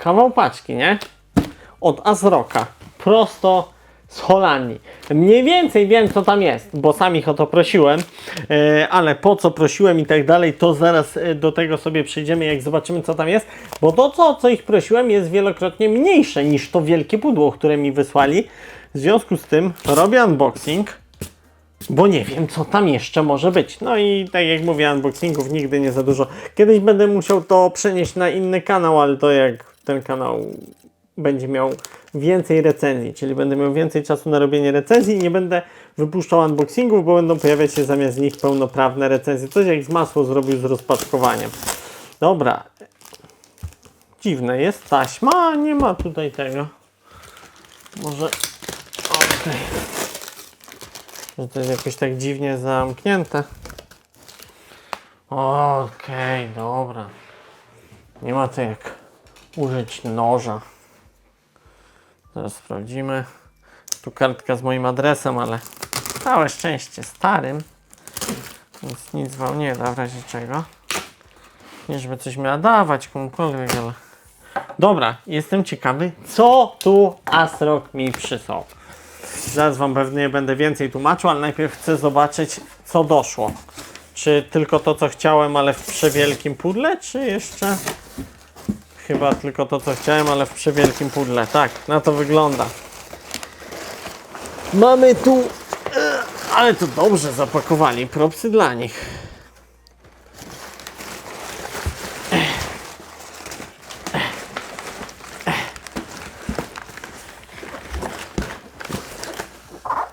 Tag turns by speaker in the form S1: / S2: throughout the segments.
S1: kawał paczki, nie? Od Azroka. Prosto z Holandii. Mniej więcej wiem, co tam jest, bo sam ich o to prosiłem, e, ale po co prosiłem i tak dalej, to zaraz e, do tego sobie przejdziemy, jak zobaczymy, co tam jest, bo to, co, co ich prosiłem, jest wielokrotnie mniejsze niż to wielkie pudło, które mi wysłali. W związku z tym robię unboxing, bo nie wiem, co tam jeszcze może być. No i tak jak mówię, unboxingów nigdy nie za dużo. Kiedyś będę musiał to przenieść na inny kanał, ale to jak ten kanał będzie miał więcej recenzji, czyli będę miał więcej czasu na robienie recenzji i nie będę wypuszczał unboxingów, bo będą pojawiać się zamiast nich pełnoprawne recenzje. Coś jak z masło zrobił z rozpaczkowaniem. Dobra. Dziwne jest taśma, nie ma tutaj tego. Może... Okej. To jest jakoś tak dziwnie zamknięte. Okej, dobra. Nie ma to jak użyć noża. Zaraz sprawdzimy. Tu kartka z moim adresem, ale całe szczęście starym. Więc nic wam nie da w razie czego. Nie, żeby coś miała dawać komukolwiek, ale... Dobra, jestem ciekawy, co tu Asrock mi przysłał. Zaraz Wam pewnie będę więcej tłumaczył, ale najpierw chcę zobaczyć, co doszło. Czy tylko to, co chciałem, ale w przewielkim pudle, czy jeszcze... Chyba tylko to, co chciałem, ale w przewielkim pudle. Tak, na to wygląda. Mamy tu... e, Ale to dobrze zapakowali. Propsy dla nich.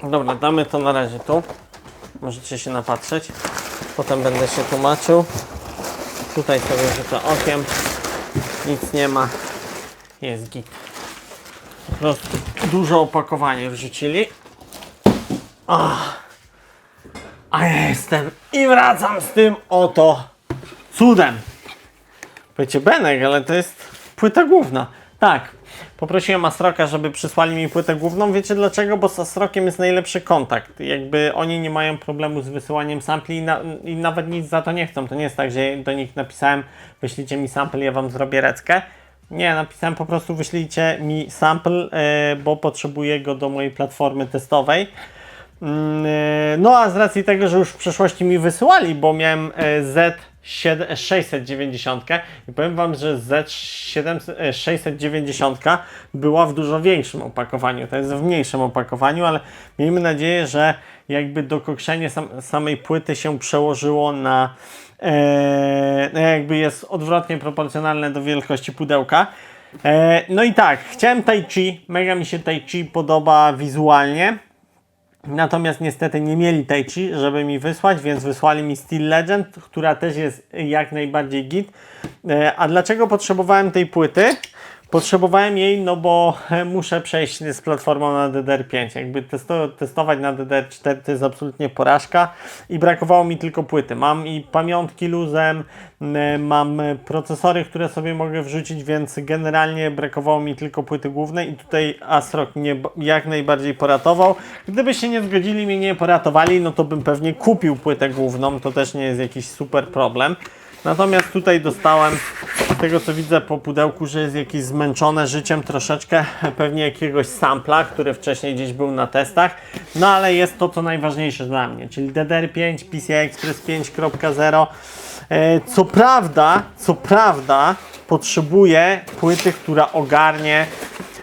S1: Dobra, damy to na razie tu. Możecie się napatrzeć. Potem będę się tłumaczył. Tutaj sobie rzucę okiem. Nic nie ma. Jest git. Po prostu dużo opakowanie wrzucili. Ach. A ja jestem i wracam z tym oto cudem. Powiecie Benek, ale to jest płyta główna. Tak. Poprosiłem Asroka, żeby przysłali mi płytę główną. Wiecie dlaczego? Bo z Asrokiem jest najlepszy kontakt. Jakby oni nie mają problemu z wysyłaniem sampli i, na, i nawet nic za to nie chcą. To nie jest tak, że do nich napisałem wyślijcie mi sample, ja wam zrobię reckę. Nie, napisałem po prostu wyślijcie mi sample, e, bo potrzebuję go do mojej platformy testowej. Mm, e, No a z racji tego, że już w przeszłości mi wysyłali, bo miałem e, Z690 i powiem Wam, że Z690 była w dużo większym opakowaniu, to jest w mniejszym opakowaniu, ale miejmy nadzieję, że jakby dokokszenie sam, samej płyty się przełożyło na e, no jakby jest odwrotnie proporcjonalne do wielkości pudełka. E, no i tak, chciałem Tai Chi, mega mi się Tai Chi podoba wizualnie. Natomiast niestety nie mieli Tai Chi, żeby mi wysłać, więc wysłali mi Steel Legend, która też jest jak najbardziej git. E, A dlaczego potrzebowałem tej płyty? Potrzebowałem jej, no bo muszę przejść z platformą na DDR5. Jakby testo, testować na DDR4 to jest absolutnie porażka i brakowało mi tylko płyty. Mam i pamiątki luzem, mam procesory, które sobie mogę wrzucić, więc generalnie brakowało mi tylko płyty głównej i tutaj Asrock mnie jak najbardziej poratował. Gdyby się nie zgodzili, mnie nie poratowali, no to bym pewnie kupił płytę główną, to też nie jest jakiś super problem. Natomiast tutaj dostałem, z tego co widzę po pudełku, że jest jakieś zmęczone życiem troszeczkę, pewnie jakiegoś sampla, który wcześniej gdzieś był na testach, no ale jest to co najważniejsze dla mnie, czyli DDR5, PCI Express 5.0. E, Co prawda, co prawda potrzebuję płyty, która ogarnie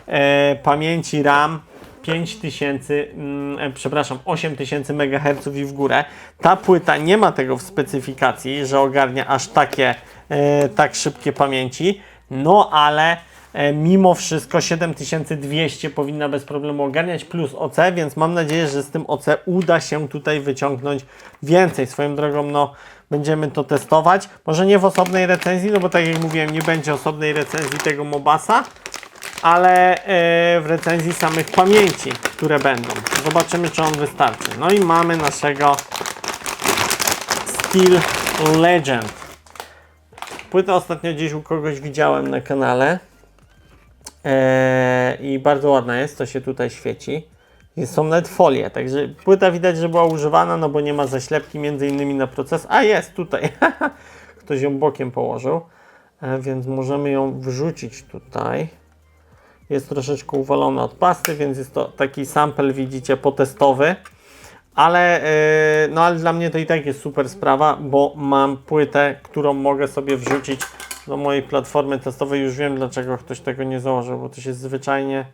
S1: e, pamięci RAM 5000, mm, e, przepraszam, 8000 MHz i w górę. Ta płyta nie ma tego w specyfikacji, że ogarnia aż takie, e, tak szybkie pamięci, no ale e, mimo wszystko 7200 powinna bez problemu ogarniać plus OC, więc mam nadzieję, że z tym OC uda się tutaj wyciągnąć więcej. Swoją drogą, no będziemy to testować. Może nie w osobnej recenzji, no bo tak jak mówiłem, nie będzie osobnej recenzji tego Mobasa, ale e, w recenzji samych pamięci, które będą. Zobaczymy, czy on wystarczy. No i mamy naszego Steel Legend. Płytę ostatnio gdzieś u kogoś widziałem na kanale. E, I bardzo ładna jest, to się tutaj świeci. Są nawet folie, także płyta widać, że była używana, no bo nie ma zaślepki między innymi na proces. A jest tutaj, ktoś ją bokiem położył. e, więc możemy ją wrzucić tutaj. Jest troszeczkę uwalona od pasty, więc jest to taki sample, widzicie, potestowy. Ale, e, no ale dla mnie to i tak jest super sprawa, bo mam płytę, którą mogę sobie wrzucić do mojej platformy testowej. Już wiem, dlaczego ktoś tego nie założył, bo to się zwyczajnie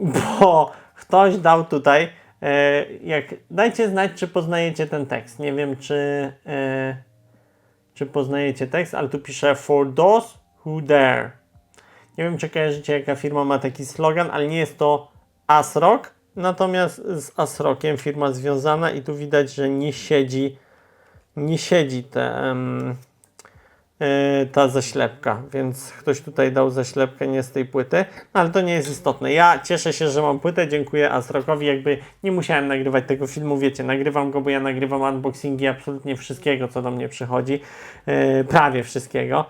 S1: bo ktoś dał tutaj, e, jak dajcie znać, czy poznajecie ten tekst. Nie wiem, czy, e, czy poznajecie tekst, ale tu pisze for those who dare. Nie wiem, czy kojarzycie, jaka firma ma taki slogan, ale nie jest to ASRock, natomiast z ASRockiem firma związana i tu widać, że nie siedzi, nie siedzi te, e, ta zaślepka, więc ktoś tutaj dał zaślepkę nie z tej płyty, no ale to nie jest istotne. Ja cieszę się, że mam płytę, dziękuję Asrokowi, jakby nie musiałem nagrywać tego filmu, wiecie, nagrywam go, bo ja nagrywam unboxingi absolutnie wszystkiego, co do mnie przychodzi, e, prawie wszystkiego,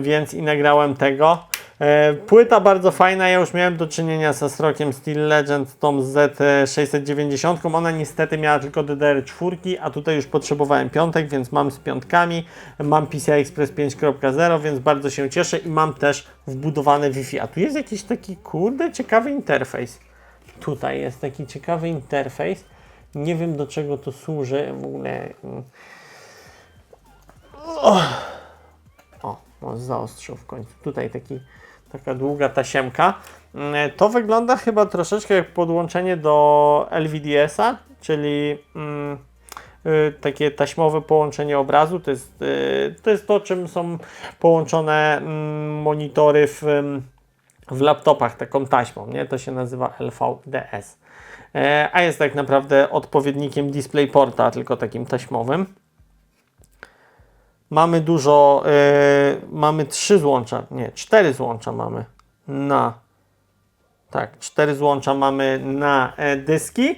S1: więc i nagrałem tego. E, Płyta bardzo fajna, ja już miałem do czynienia z Asrokiem Steel Legend, tą Z690, ona niestety miała tylko DDR4, a tutaj już potrzebowałem piątek, więc mam z piątkami, mam PCI Express 5.0, więc bardzo się cieszę i mam też wbudowane Wi-Fi, a tu jest jakiś taki kurde ciekawy interfejs. Tutaj jest taki ciekawy interfejs, nie wiem do czego to służy w ogóle. mm. O, o zaostrzył w końcu. Tutaj taki, taka długa tasiemka. Mm, To wygląda chyba troszeczkę jak podłączenie do LVDS-a, czyli mm, y, takie taśmowe połączenie obrazu. To jest, y, to jest to, czym są połączone mm, monitory w, ym, w laptopach taką taśmą. Nie? To się nazywa LVDS. E, A jest tak naprawdę odpowiednikiem DisplayPorta, tylko takim taśmowym. Mamy dużo, e, mamy trzy złącza, nie, cztery złącza mamy na, tak, cztery złącza mamy na e, dyski.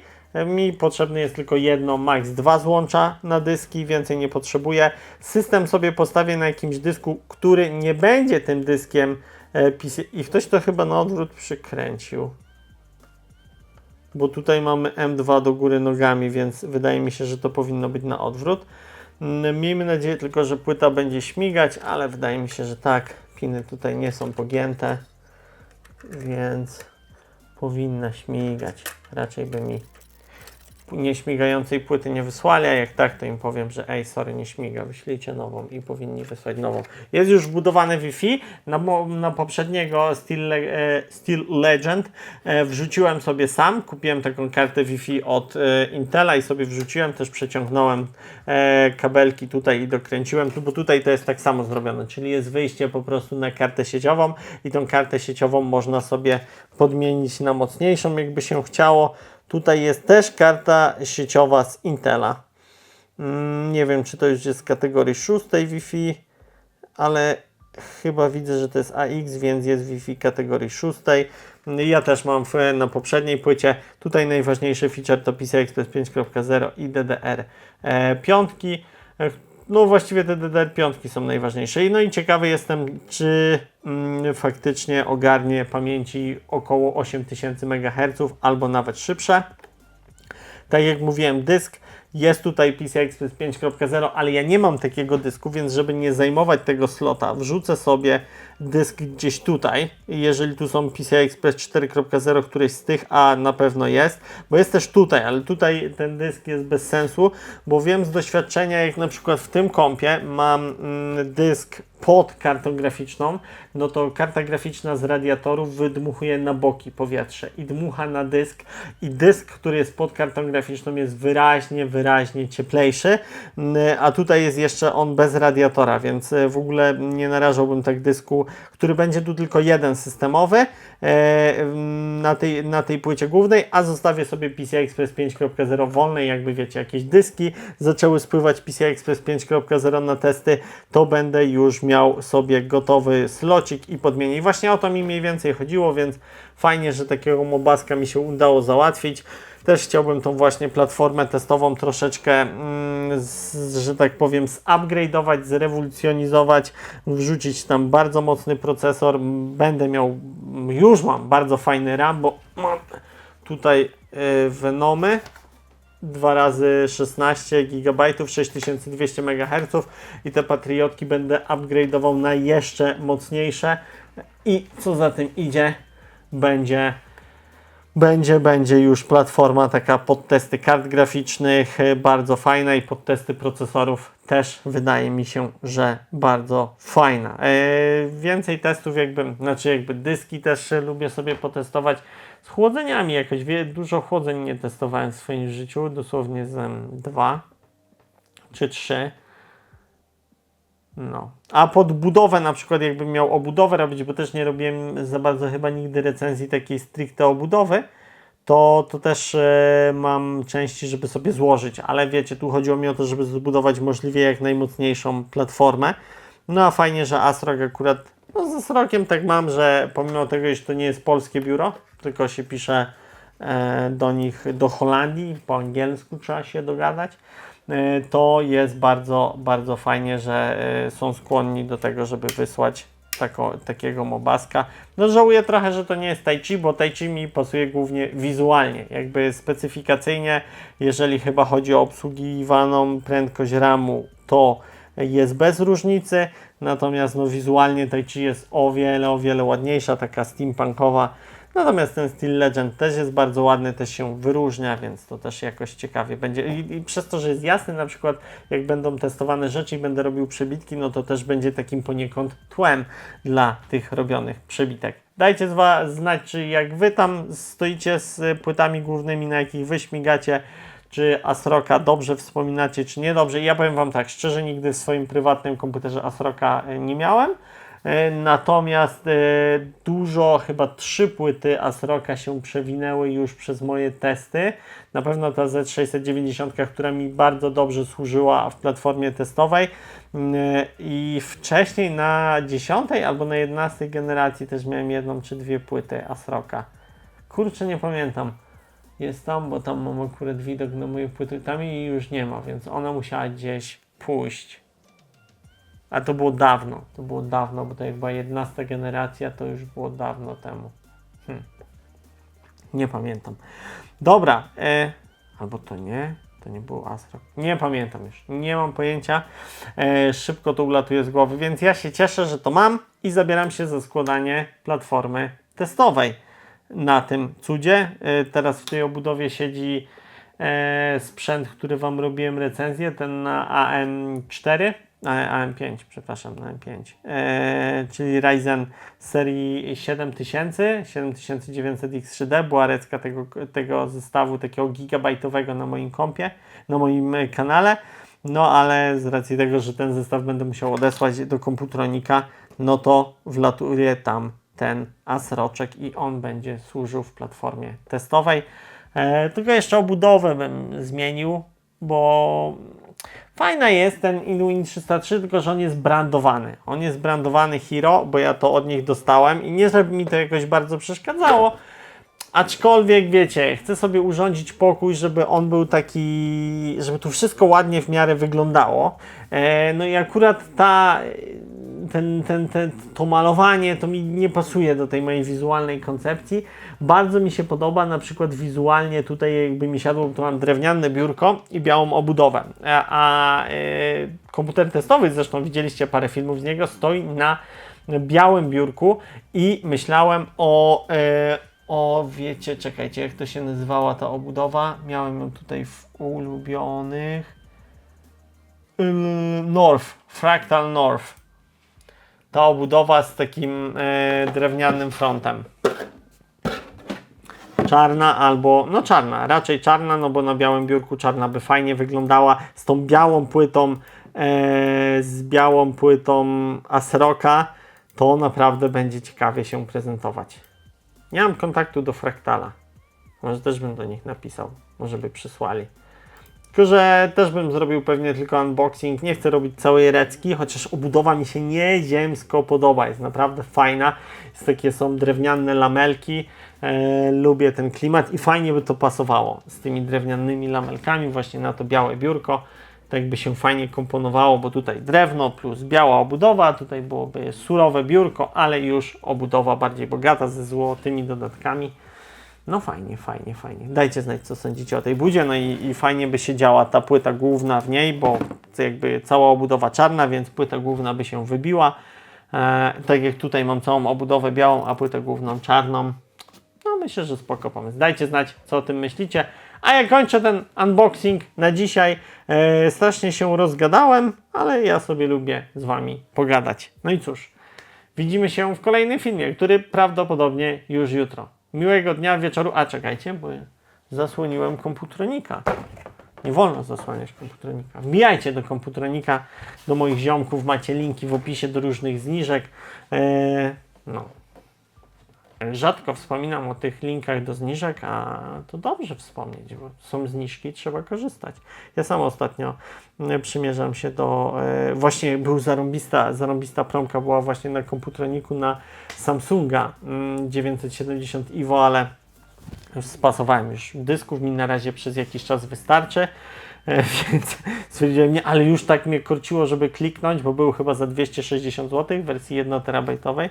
S1: Mi potrzebne jest tylko jedno, max dwa złącza na dyski, więcej nie potrzebuję. System sobie postawię na jakimś dysku, który nie będzie tym dyskiem e, PC. I ktoś to chyba na odwrót przykręcił. Bo tutaj mamy M2 do góry nogami, więc wydaje mi się, że to powinno być na odwrót. Mm, Miejmy nadzieję tylko, że płyta będzie śmigać, ale wydaje mi się, że tak. Piny tutaj nie są pogięte, więc powinna śmigać. Raczej by mi nieśmigającej płyty nie wysłali, a jak tak, to im powiem, że ej, sorry, nie śmiga, wyślijcie nową i powinni wysłać nową. Jest już wbudowane Wi-Fi, na, na poprzedniego Steel, Le- e, Steel Legend e, wrzuciłem sobie sam, kupiłem taką kartę Wi-Fi od e, Intela i sobie wrzuciłem, też przeciągnąłem kabelki tutaj i dokręciłem, bo tutaj to jest tak samo zrobione, czyli jest wyjście po prostu na kartę sieciową i tą kartę sieciową można sobie podmienić na mocniejszą, jakby się chciało. Tutaj jest też karta sieciowa z Intela. Mm, Nie wiem, czy to już jest z kategorii 6 Wi-Fi, ale chyba widzę, że to jest AX, więc jest Wi-Fi kategorii 6. Ja też mam na poprzedniej płycie. Tutaj najważniejszy feature to PCI Express 5.0 i DDR e, piątki. E, No właściwie te DDR5 są najważniejsze. No i ciekawy jestem, czy mm, faktycznie ogarnie pamięci około 8000 MHz albo nawet szybsze. Tak jak mówiłem, dysk jest tutaj PCI Express 5.0, ale ja nie mam takiego dysku, więc żeby nie zajmować tego slota, wrzucę sobie dysk gdzieś tutaj. Jeżeli tu są PCI Express 4.0, któryś z tych, a na pewno jest, bo jest też tutaj, ale tutaj ten dysk jest bez sensu, bo wiem z doświadczenia, jak na przykład w tym kompie mam mm, dysk pod kartą graficzną, no to karta graficzna z radiatorów wydmuchuje na boki powietrze i dmucha na dysk. I dysk, który jest pod kartą graficzną jest wyraźnie, wyraźnie cieplejszy, Mm, a tutaj jest jeszcze on bez radiatora, więc e, w ogóle nie narażałbym tak dysku, który będzie tu tylko jeden systemowy e, na tej, na tej płycie głównej, a zostawię sobie PCI Express 5.0 wolnej, jakby wiecie, jakieś dyski zaczęły spływać PCI Express 5.0 na testy, to będę już miał sobie gotowy slocik i podmienię. I właśnie o to mi mniej więcej chodziło, więc fajnie, że takiego mobaska mi się udało załatwić. Też chciałbym tą właśnie platformę testową troszeczkę, mm, że tak powiem, zupgrade'ować, zrewolucjonizować, wrzucić tam bardzo mocny procesor. Będę miał, już mam bardzo fajny RAM, bo mam tutaj y, Venomy. 2 razy 16 GB, 6200 MHz i te patriotki będę upgrade'ował na jeszcze mocniejsze i co za tym idzie, będzie będzie, będzie już platforma taka pod testy kart graficznych, e, bardzo fajna i pod testy procesorów też wydaje mi się, że bardzo fajna. E, więcej testów jakby, znaczy jakby dyski też lubię sobie potestować z chłodzeniami jakoś, wie, dużo chłodzeń nie testowałem w swoim życiu, dosłownie z dwa czy trzy. No. A pod budowę na przykład jakbym miał obudowę robić, bo też nie robiłem za bardzo chyba nigdy recenzji takiej stricte obudowy, to, to też e, mam części, żeby sobie złożyć, ale wiecie, tu chodziło mi o to, żeby zbudować możliwie jak najmocniejszą platformę. No a fajnie, że Asrock akurat, no z tak mam, że pomimo tego, że to nie jest polskie biuro, tylko się pisze e, do nich, do Holandii, po angielsku trzeba się dogadać, to jest bardzo, bardzo fajnie, że e, są skłonni do tego, żeby wysłać tako, takiego mobaska. No żałuję trochę, że to nie jest Tai Chi, bo Tai Chi mi pasuje głównie wizualnie, jakby specyfikacyjnie, jeżeli chyba chodzi o obsługiwaną prędkość ramu, to jest bez różnicy, natomiast no wizualnie Tai Chi jest o wiele, o wiele ładniejsza, taka steampunkowa, Natomiast ten Steel Legend też jest bardzo ładny, też się wyróżnia, więc to też jakoś ciekawie będzie. I, I, przez to, że jest jasny, na przykład jak będą testowane rzeczy i będę robił przebitki, no to też będzie takim poniekąd tłem dla tych robionych przebitek. Dajcie znać, czy jak wy tam stoicie z płytami głównymi, na jakich wy śmigacie, czy Asroka dobrze wspominacie, czy niedobrze. Ja powiem wam tak, szczerze nigdy w swoim prywatnym komputerze Asroka e, nie miałem. E, Natomiast e, dużo, chyba trzy płyty Asroka się przewinęły już przez moje testy. Na pewno ta Z690, która mi bardzo dobrze służyła w platformie testowej. Mm, e, I wcześniej na 10 albo na 11 generacji też miałem jedną czy dwie płyty Asroka. Kurczę, nie pamiętam. Jest tam, bo tam mam akurat widok na moje płyty. Tam jej już nie ma, więc ona musiała gdzieś pójść. A to było dawno, to było dawno, bo to była 11 generacja, to już było dawno temu. Hm. Nie pamiętam. Dobra, e, albo to nie, to nie było Astro. Nie pamiętam już, nie mam pojęcia. E, szybko to ulatuje z głowy, więc ja się cieszę, że to mam i zabieram się za składanie platformy testowej na tym cudzie. E, teraz w tej obudowie siedzi e, sprzęt, który Wam robiłem recenzję, ten na AM4 AM5, przepraszam, na AM5, e, czyli Ryzen serii 7000, 7900X3D, była recka tego, tego zestawu takiego gigabajtowego na moim kompie, na moim kanale, no ale z racji tego, że ten zestaw będę musiał odesłać do komputronika, no to wlatuje tam ten ASRoczek i on będzie służył w platformie testowej. E, tylko jeszcze obudowę bym zmienił, bo Fajna jest ten Inuin 303, tylko że on jest brandowany. On jest brandowany Hero, bo ja to od nich dostałem i nie żeby mi to jakoś bardzo przeszkadzało. Aczkolwiek wiecie, chcę sobie urządzić pokój, żeby on był taki, żeby tu wszystko ładnie w miarę wyglądało. E, no i akurat ta, ten, ten, ten, to malowanie to mi nie pasuje do tej mojej wizualnej koncepcji. Bardzo mi się podoba na przykład wizualnie tutaj jakby mi siadło, to mam drewniane biurko i białą obudowę. A, a e, komputer testowy, zresztą widzieliście parę filmów z niego, stoi na białym biurku i myślałem o, e, o wiecie, czekajcie, jak to się nazywała ta obudowa? Miałem ją tutaj w ulubionych. Ym, North, Fractal North. Ta obudowa z takim e, drewnianym frontem czarna albo, no czarna, raczej czarna, no bo na białym biurku czarna by fajnie wyglądała z tą białą płytą, e, z białą płytą Asroka, to naprawdę będzie ciekawie się prezentować. Nie mam kontaktu do Fraktala. Może też bym do nich napisał, może by przysłali. Tylko, że też bym zrobił pewnie tylko unboxing. Nie chcę robić całej recki, chociaż obudowa mi się nieziemsko podoba. Jest naprawdę fajna. Jest takie są drewniane lamelki. E, lubię ten klimat i fajnie by to pasowało z tymi drewnianymi lamelkami właśnie na to białe biurko. Tak by się fajnie komponowało, bo tutaj drewno plus biała obudowa, tutaj byłoby surowe biurko, ale już obudowa bardziej bogata ze złotymi dodatkami. No fajnie, fajnie, fajnie. Dajcie znać, co sądzicie o tej budzie. No i, i fajnie by się działa ta płyta główna w niej, bo jakby cała obudowa czarna, więc płyta główna by się wybiła. E, tak jak tutaj mam całą obudowę białą, a płytę główną czarną. No myślę, że spoko pomysł. Dajcie znać, co o tym myślicie. A ja kończę ten unboxing na dzisiaj. E, strasznie się rozgadałem, ale ja sobie lubię z Wami pogadać. No i cóż, widzimy się w kolejnym filmie, który prawdopodobnie już jutro. Miłego dnia, wieczoru. A czekajcie, bo zasłoniłem komputronika. Nie wolno zasłaniać komputronika. Wbijajcie do komputronika, do moich ziomków. Macie linki w opisie do różnych zniżek. E, no. Rzadko wspominam o tych linkach do zniżek, a to dobrze wspomnieć, bo są zniżki, trzeba korzystać. Ja sam ostatnio e, przymierzam się do, e, właśnie był zarąbista, zarąbista promka była właśnie na komputerniku na Samsunga mm, 970 Evo, ale spasowałem już dysków, mi na razie przez jakiś czas wystarczy. E, Więc stwierdziłem, nie, ale już tak mnie korciło, żeby kliknąć, bo był chyba za 260 zł w wersji 1 terabajtowej,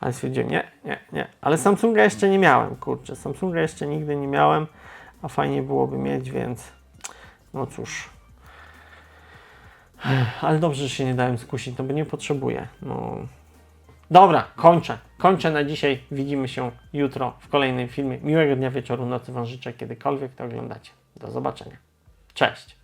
S1: ale stwierdziłem, nie, nie, nie. Ale Samsunga jeszcze nie miałem, kurczę, Samsunga jeszcze nigdy nie miałem, a fajnie byłoby mieć, więc no cóż. Ale dobrze, że się nie dałem skusić, no bo nie potrzebuję. No. Dobra, kończę. Kończę na dzisiaj. Widzimy się jutro w kolejnym filmie. Miłego dnia, wieczoru, nocy Wam życzę, kiedykolwiek to oglądacie. Do zobaczenia. Cześć.